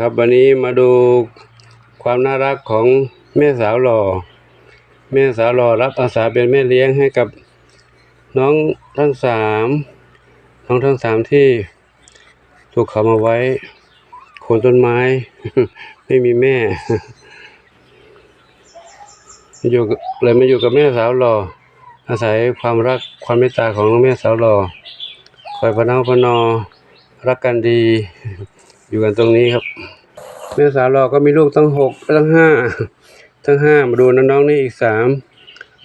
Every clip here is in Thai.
ครับวันนี้มาดูความน่ารักของแม่สาวหล่อ แม่สาวหล่อรับอาสาเป็นแม่เลี้ยงให้กับน้องทั้งสามน้องทั้งสามที่ถูกเขามาไว้โคนต้นไม้ ไม่มีแม่อยู่เลยมาอยู่กับแม่สาวหล่อ อาศัยความรักความเมตตาของแม่สาวหล่อคอยพะเนาพนอรักกันดี อยู่กันตรงนี้ครับ แม่สาวหล่อก็มีลูกตั้งหกตั้งห้าทั้งห้ามาดูน้องๆนี่อีกสาม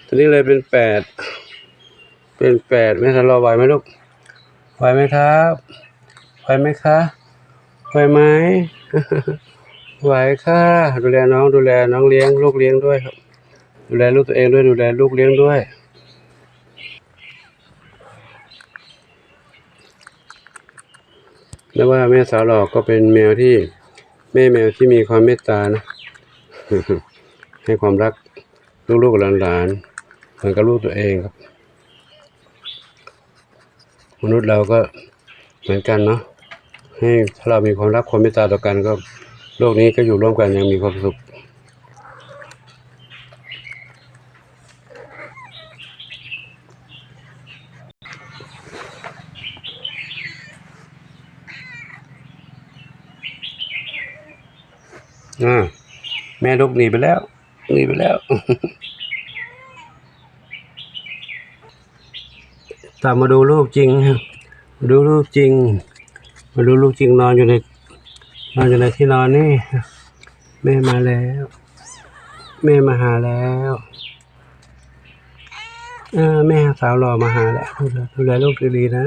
ตอนนี้เลยเป็นแปดเป็นแปดแม่สาวหล่อไหวไหมลูกไหวไหมครับไหวไหมคะไหวไหมไหวค่ะดูแลน้องดูแลน้องเลี้ยงลูกเลี้ยงด้วยครับ ดูแลลูกตัวเองด้วยดูแลลูกเลี้ยงด้วย แล้วว่าแม่สาวหลอกก็เป็นแมวที่แม่แมวที่มีความเมตตานะ ให้ความรักลูกๆหลานๆเหมือนกับลูกตัวเองครับ มนุษย์เราก็เหมือนกันเนาะให้ถ้าเรามีความรักความเมตตาต่อกันก็โลกนี้ก็อยู่ร่วมกันยังมีความสุข อ่าแม่ลูกหนีไปแล้วหนีไปแล้วตามมาดูลูกจริงมาดูลูกจริง มาดูลูกจริงนอนอยู่ในนอนอยู่ในที่นอนนี่แม่มาแล้ว แม่มาหาแล้วอแม่สาวหล่อมาหาแล้วดูแลดูแลลูกดีๆนะ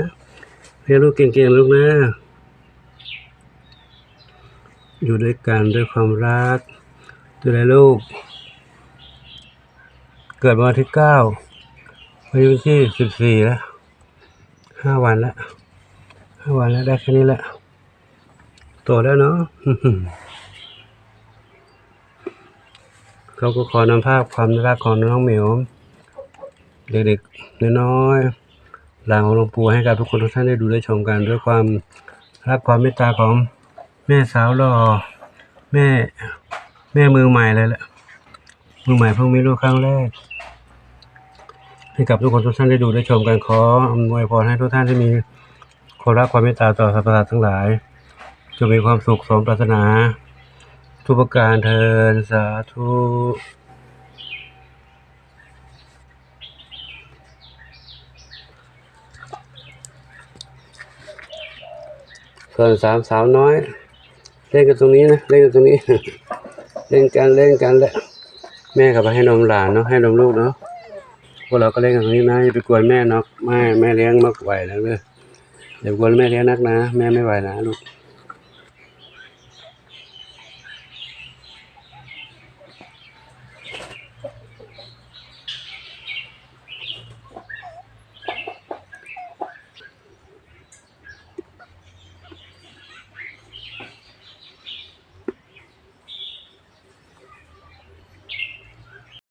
เลี้ยงลูกเก่งๆลูกนะ อยู่ด้วยกันด้วยความรักดูแลลูก เกิดวันที่เก้าอายุที่สิบสี่แล้วห้าวันแล้วห้าวันแล้วได้แค่นี้แหละโตแล้วเนาะเขาก็ขอนำภาพความน่ารักของน้องเหมียวเด็กๆน้อยๆหลานของหลวงปู่ให้กับทุกคนทุกท่านได้ดูได้ชมกันด้วยความรักความเมตตาของ แม่สาวหล่อแม่ แม่มือใหม่เลยแหละมือใหม่เพิ่งมีลูกครั้งแรก ให้กับทุกคนทุกท่านได้ดูได้ชมกันขออำนวยพรให้ทุกท่านที่มีความรักความเมตตาต่อสรรพสัตว์ทั้งหลายจงมีความสุขสมปรารถนา ทุกประการเทินสาธุส่วนสามสาวน้อย เล่นกันตรงนี้นะเล่นกันตรงนี้ เล่นกันเล่นกันแหละแม่กลับไปให้นมหลานเนาะให้นมลูกเนาะพวกเราก็เล่นกันตรงนี้นะอย่าไปกวนแม่เนาะแม่แม่เลี้ยงมากไหวแล้วเลยอย่าไปกวนแม่เลี้ยงนักนะ แม่ไม่ไหวนะลูก